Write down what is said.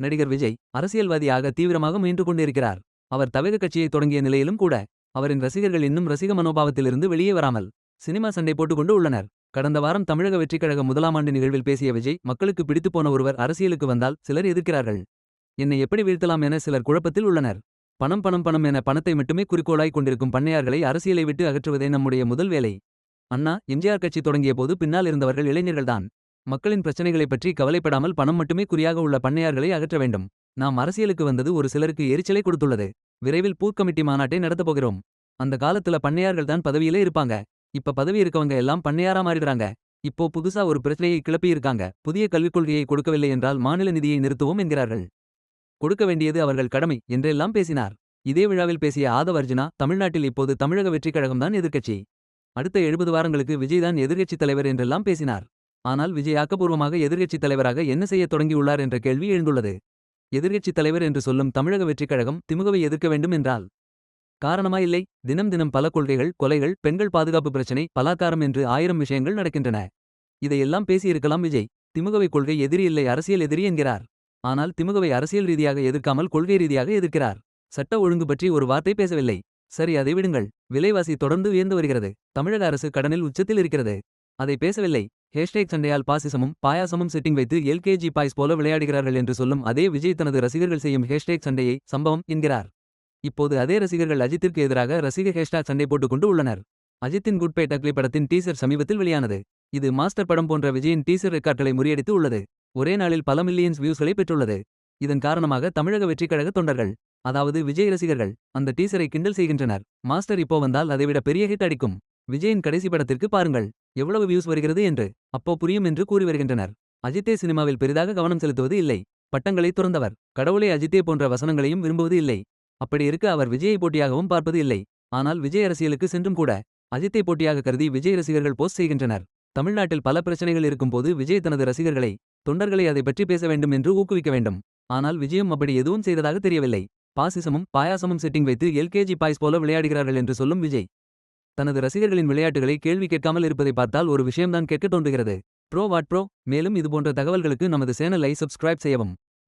நடிகர் விஜய் அரசியல்வாதியாக தீவிரமாக முயன்று கொண்டிருக்கிறார். அவர் தவேக கட்சியை தொடங்கிய நிலையிலும் கூட அவரின் ரசிகர்கள் இன்னும் ரசிக மனோபாவத்திலிருந்து வெளியே வராமல் சினிமா சண்டை போட்டுக்கொண்டு உள்ளனர். கடந்த வாரம் தமிழக வெற்றிக்கழக முதலாம் ஆண்டு நிகழ்வில் பேசிய விஜய் மக்களுக்கு பிடித்துப் போன ஒருவர் அரசியலுக்கு வந்தால் சிலர் எதிர்க்கிறார்கள். என்னை எப்படி வீழ்த்தலாம் என சிலர் குழப்பத்தில் உள்ளனர். பணம் பணம் பணம் என பணத்தை மட்டுமே குறிக்கோளாய் கொண்டிருக்கும் பண்ணையார்களை அரசியலை விட்டு அகற்றுவதே நம்முடைய முதல் வேலை. அண்ணா எம்ஜிஆர் கட்சி தொடங்கிய போது பின்னால் இருந்தவர்கள் இளைஞர்கள்தான். மக்களின் பிரச்சனைகளைப் பற்றி கவலைப்படாமல் பணம் மட்டுமே குறியாக உள்ள பண்ணையார்களை அகற்ற வேண்டும். நாம் அரசியலுக்கு வந்தது ஒரு சிலருக்கு எரிச்சலை கொடுத்துள்ளது. விரைவில் பூத் கமிட்டி மாநாட்டை நடத்தப் போகிறோம். அந்த காலத்துல பண்ணையார்கள் தான் பதவியிலே இருப்பாங்க. இப்ப பதவி இருக்கவங்க எல்லாம் பண்ணையாரா மாறிடுறாங்க. இப்போ புதுசா ஒரு பிரச்சனையை கிளப்பி இருக்காங்க. புதிய கல்விக் கொள்கையை கொடுக்கவில்லை என்றால் மாநில நிதியை நிறுத்துவோம் என்கிறார்கள். கொடுக்க வேண்டியது அவர்கள் கடமை என்றெல்லாம் பேசினார். இதே விழாவில் பேசிய ஆதவர்ஜுனா தமிழ்நாட்டில் இப்போது தமிழக வெற்றிக் கழகம்தான் எதிர்க்கட்சி. அடுத்த எழுபது வாரங்களுக்கு விஜய் தான் எதிர்க்கட்சித் தலைவர் என்றெல்லாம் பேசினார். ஆனால் விஜய் ஆக்கப்பூர்வமாக எதிர்க்கட்சித் தலைவராக என்ன செய்யத் தொடங்கியுள்ளார் என்ற கேள்வி எழுந்துள்ளது. எதிர்க்கட்சித் தலைவர் என்று சொல்லும் தமிழக வெற்றிக் கழகம் திமுகவை எதிர்க்க வேண்டும் என்றால்? காரணமா இல்லை? தினம் தினம் பல கொள்கைகள் கொலைகள் பெண்கள் பாதுகாப்பு பிரச்சினை பலாக்காரம் என்று ஆயிரம் விஷயங்கள் நடக்கின்றன. இதையெல்லாம் பேசியிருக்கலாம் விஜய். திமுகவை கொள்கை எதிரி இல்லை அரசியல் எதிரி என்கிறார். ஆனால் திமுகவை அரசியல் ரீதியாக எதிர்க்காமல் கொள்கை ரீதியாக எதிர்க்கிறார். சட்ட ஒழுங்கு பற்றி ஒரு வார்த்தை பேசவில்லை. சரி அதை விடுங்கள். விலைவாசி தொடர்ந்து உயர்ந்து வருகிறது. தமிழக அரசு கடனில் உச்சத்தில் இருக்கிறது. அதை பேசவில்லை. ஹேஷ்டேக் சண்டையால் பாசிசமும் பாயாசமும் செட்டிங் வைத்து எல்கேஜி பாய்ஸ் போல விளையாடுகிறார்கள் என்று சொல்லும் அதே விஜய் தனது ரசிகர்கள் செய்யும் ஹேஷ்டேக் சண்டையை சம்பவம் என்கிறார். இப்போது அதே ரசிகர்கள் அஜித்திற்கு எதிராக ரசிக ஹேஷ்டாக் சண்டை போட்டுக்கொண்டு உள்ளனர். அஜித்தின் குட்பே டக்லி படத்தின் டீசர் சமீபத்தில் வெளியானது. இது மாஸ்டர் படம் போன்ற விஜயின் டீசர் ரெக்கார்ட்களை முறியடித்து உள்ளது. ஒரே நாளில் பல மில்லியன்ஸ் வியூஸ்களை பெற்றுள்ளது. இதன் காரணமாக தமிழக வெற்றிக் கழக தொண்டர்கள் அதாவது விஜய் ரசிகர்கள் அந்த டீசரை கிண்டல் செய்கின்றனர். மாஸ்டர் இப்போ வந்தால் அதைவிட பெரிய ஹிட் அடிக்கும். விஜயின் கடைசி படத்திற்கு பாருங்கள். எவ்வளவு வியூஸ் வருகிறது என்று அப்போ புரியும் என்று கூறி வருகின்றனர். அஜித்தே சினிமாவில் பெரிதாக கவனம் செலுத்துவது இல்லை. பட்டங்களை துறந்தவர். கடவுளை அஜித்தே போன்ற வசனங்களையும் விரும்புவது இல்லை. அப்படி இருக்க அவர் விஜயை போட்டியாகவும் பார்ப்பது இல்லை. ஆனால் விஜய் அரசியலுக்கு சென்றும் கூட அஜித்தை போட்டியாக கருதி விஜய் ரசிகர்கள் போஸ்ட் செய்கின்றனர். தமிழ்நாட்டில் பல பிரச்சனைகள் இருக்கும்போது விஜய் தனது ரசிகர்களை தொண்டர்களை அதை பற்றி பேச வேண்டும் என்று ஊக்குவிக்க வேண்டும். ஆனால் விஜயம் அப்படி எதுவும் செய்ததாக தெரியவில்லை. பாசிசமும் பாயாசமும் செட்டிங் வைத்து எல்கேஜி பாய்ஸ் போல விளையாடுகிறார்கள் என்று சொல்லும் விஜய் தனது ரசிகர்களின் விளையாட்டுகளை கேள்வி கேட்காமல் இருப்பதை பார்த்தால் ஒரு விஷயம்தான் கேட்க தோன்றுகிறது. Bro what bro? மேலும் இதுபோன்ற தகவல்களுக்கு நமது சேனலை சப்ஸ்கிரைப் செய்யவும்.